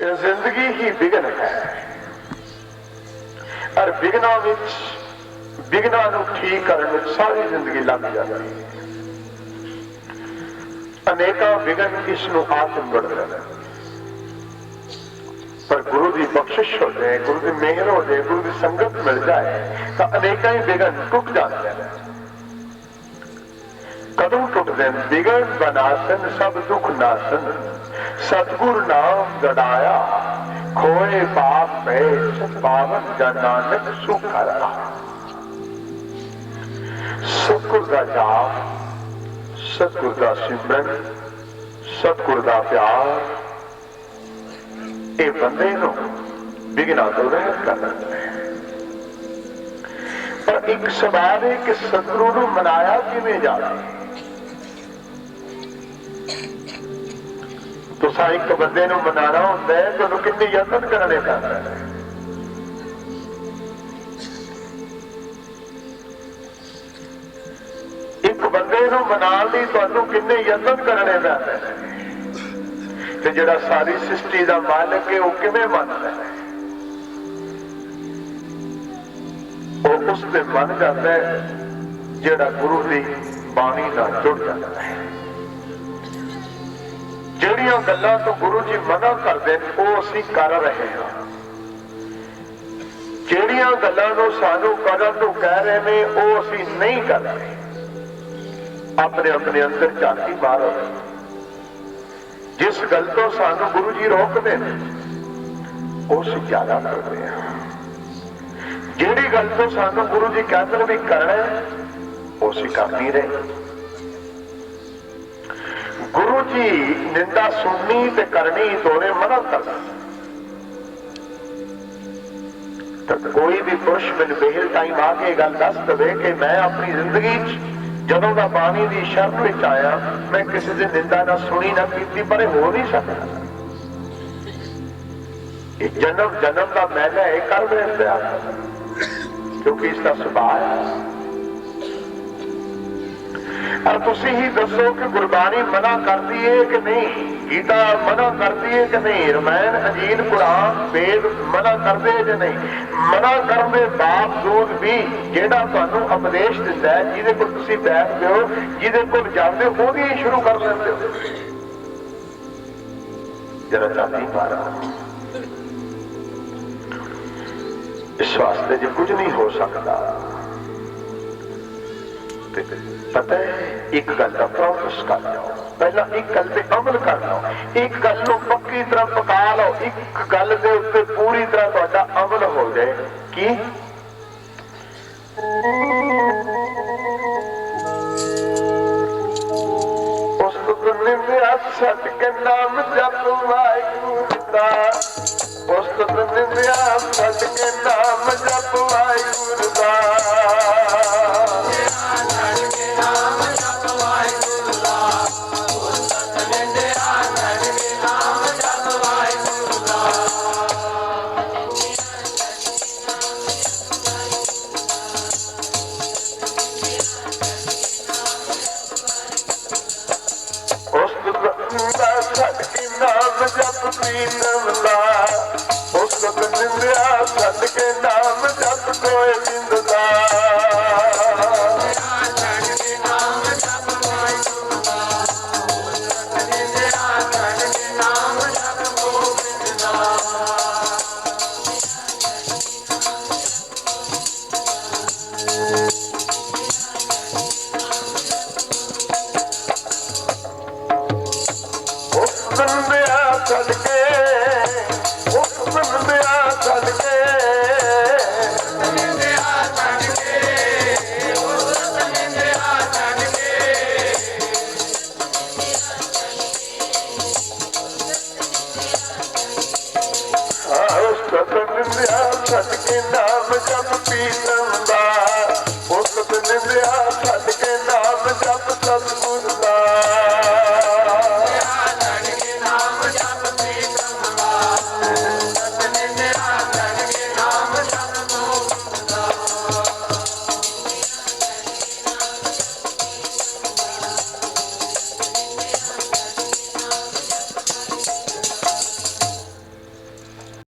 ਇਹ ਜ਼ਿੰਦਗੀ ਹੀ ਵਿਗਨ ਹੈ। ਔਰ ਵਿਗਨਾਂ ਵਿੱਚ ਵਿਗਨਾਂ ਨੂੰ ਠੀਕ ਕਰਨ ਵਿੱਚ ਸਾਰੀ ਜ਼ਿੰਦਗੀ ਲੱਗ ਜਾਂਦੀ ਹੈ। ਅਨੇਕਾਂ ਵਿਗਨ ਇਸ ਨੂੰ ਆਤਮ ਬਣਦੇ ਨੇ। ਪਰ ਗੁਰੂ ਦੀ ਬਖਸ਼ਿਸ਼ ਹੋ ਜਾਏ ਗੁਰੂ ਦੀ ਮਿਹਰ ਹੋ ਜਾਏ ਗੁਰੂ ਦੀ ਸੰਗਤ ਮਿਲ ਜਾਏ, ਤਾਂ ਅਨੇਕਾਂ ਹੀ ਵਿਗਨ ਟੁੱਟ ਜਾਂਦੇ ਨੇ। ਕਦੋਂ ਟੁੱਟਦੇ ਨੇ ਵਿਗਨ ਬਨਾਸਨ, ਸਭ ਦੁੱਖ ਨਾਸਨ। ਸਤਗੁਰ ਨਾਮ ਗੜਾਇਆ ਖੋਏ ਪਾਪ ਪੈ ਪਾਵਨ ਜਨ ਨਾਨਕ ਸੁਖ ਕਰਤਾ ਸਤਗੁਰ ਦਾ ਜਾਪ, ਸਤਗੁਰ ਦਾ ਸਿਮਰਨ, ਸਤਗੁਰ ਦਾ ਪਿਆਰ, ਇਹ ਬੰਦੇ ਨੂੰ ਵਿਗਨਾਂ ਤੋਂ ਰਹਿਤ ਕਰ ਦਿੰਦਾ ਹੈ ਪਰ ਇੱਕ ਸਵਾਲ ਹੈ ਕਿ ਸਤਗੁਰੂ ਨੂੰ ਮਨਾਇਆ ਕਿਵੇਂ ਜਾਵੇ? ਤੁਸੀਂ ਇੱਕ ਬੰਦੇ ਨੂੰ ਮਨਾਣਾ ਹੁੰਦਾ ਹੈ, ਤੁਹਾਨੂੰ ਕਿੰਨੇ ਯਤਨ ਕਰਨੇ ਪੈਂਦਾ ਨੇ ਇੱਕ ਬੰਦੇ ਨੂੰ ਮਨਾਉਣ ਲਈ ਤੁਹਾਨੂੰ ਕਿੰਨੇ ਯਤਨ ਕਰਨੇ ਪੈਂਦੇ ਨੇ? ਤੇ ਜਿਹੜਾ ਸਾਰੀ ਸ੍ਰਿਸ਼ਟੀ ਦਾ ਮਾਲਕ ਹੈ, ਉਹ ਕਿਵੇਂ ਮੰਨਦਾ ਹੈ? ਉਹ ਉਸ ਤੇ ਮੰਨ ਜਾਂਦਾ ਹੈ, ਜਿਹੜਾ ਗੁਰੂ ਦੀ ਬਾਣੀ ਨਾਲ ਜੁੜ ਜਾਂਦਾ ਹੈ। ਜਿਹੜੀਆਂ ਗੱਲਾਂ ਤੋਂ ਗੁਰੂ ਜੀ ਮਨਾ ਕਰਦੇ ਨੇ ਉਹ ਅਸੀਂ ਕਰ ਰਹੇ ਹਾਂ। ਜਿਹੜੀਆਂ ਗੱਲਾਂ ਨੂੰ ਸਾਨੂੰ ਕਰਨ ਤੋਂ ਕਹਿ ਰਹੇ ਨੇ, ਉਹ ਅਸੀਂ ਨਹੀਂ ਕਰ ਰਹੇ। ਆਪਣੇ ਆਪਣੇ ਅੰਦਰ ਝਾਤੀ ਮਾਰੋ। ਜਿਸ ਗੱਲ ਤੋਂ ਸਾਨੂੰ ਗੁਰੂ ਜੀ ਰੋਕਦੇ ਨੇ, ਉਹ ਅਸੀਂ ਜ਼ਿਆਦਾ ਕਰਦੇ ਹਾਂ। ਜਿਹੜੀ ਗੱਲ ਤੋਂ ਸਾਨੂੰ ਗੁਰੂ ਜੀ ਕਹਿੰਦੇ ਨੇ ਵੀ ਕਰਨਾ ਉਹ ਅਸੀਂ ਕਰ ਰਹੇ। ਗੁਰੂ ਨਿੰਦਾ ਸੁਣਨੀ ਤੇ ਕਰਨੀ ਦੋਵੇਂ ਮਨਾ ਕਰਦਾ ਤਾਂ ਕੋਈ ਵੀ ਪੁਰਸ਼ ਮੈਨੂੰ ਬੇਹਲ ਟਾਈਮ ਆ ਕੇ ਗੱਲ ਦੱਸ ਦਵੇ ਕਿ ਮੈਂ ਆਪਣੀ ਜ਼ਿੰਦਗੀ 'ਚ ਜਦੋਂ ਦਾ ਬਾਣੀ ਦੀ ਸ਼ਰਨ ਵਿੱਚ ਆਇਆ, ਮੈਂ ਕਿਸੇ ਦੀ ਨਿੰਦਾ ਨਾ ਸੁਣੀ ਨਾ ਕੀਤੀ, ਪਰ ਇਹ ਹੋ ਨਹੀਂ ਸਕਦਾ। ਇਹ ਜਨਮ ਜਨਮ ਦਾ ਮੈਲਾ ਇਹ ਕਰ ਰਿਹਾ ਕਿਉਂਕਿ ਇਸ ਦਾ ਸੁਭਾਅ ਹੈ। ਔਰ ਤੁਸੀਂ ਹੀ ਦੱਸੋ ਕਿ ਗੁਰਬਾਣੀ ਮਨਾ ਕਰਦੀ ਹੈ ਕਿ ਨਹੀਂ? ਗੀਤਾ ਮਨਾ ਕਰਦੀ ਹੈ ਕਿ ਨਹੀਂ? ਰਮਾਇਣ ਅਜੀਨ ਕੁਰਾਨ ਵੇਦ ਮਨਾ ਕਰਦੇ ਹੈ ਨਹੀਂ? ਮਨਾ ਕਰਨ ਦੇ ਬਾਵਜੂਦ ਵੀ ਜਿਹੜਾ ਤੁਹਾਨੂੰ ਉਪਦੇਸ਼ ਦਿੰਦਾ ਹੈ, ਜਿਹਦੇ ਕੋਲ ਤੁਸੀਂ ਬੈਠਦੇ ਹੋ, ਜਿਹਦੇ ਕੋਲ ਜਾਂਦੇ ਹੋ, ਉਹਦੀ ਸ਼ੁਰੂ ਕਰ ਲੈਂਦੇ ਹੋ। ਜਰਾ ਚਾਹਤੀ ਮਾਰਾ ਇਸ ਵਾਸਤੇ ਜੇ ਕੁਝ ਨਹੀਂ ਹੋ ਸਕਦਾ ਤੇ ਪਤਾ ਹੈ, ਇੱਕ ਗੱਲ ਦਾ ਪ੍ਰੋਸੈਸ ਕਰ ਜਾਓ ਪਹਿਲਾਂ ਇੱਕ ਗੱਲ ਤੇ ਅਮਲ ਕਰ ਲਓ। ਇੱਕ ਗੱਲ ਨੂੰ ਪੱਕੀ ਤਰ੍ਹਾਂ ਪਕਾ ਲਓ। ਇੱਕ ਗੱਲ ਦੇ ਉੱਤੇ ਪੂਰੀ ਤਰ੍ਹਾਂ ਤੁਹਾਡਾ ਅਮਲ ਹੋ ਜਾਏ। ਕੀ? ਉਸ ਦੁਨੀਆ ਦੇ ਅਸਤ ਕੇ ਨਾਮ ਜਪ ਵਾਹਿਗੁਰੂ ਦਾ ਉਸ ਦੁਨੀਆ ਦੇ ਅਸਤ ਉਸ ਦਾ ਨਿੰਦਿਆ ਸਤ ਕੇ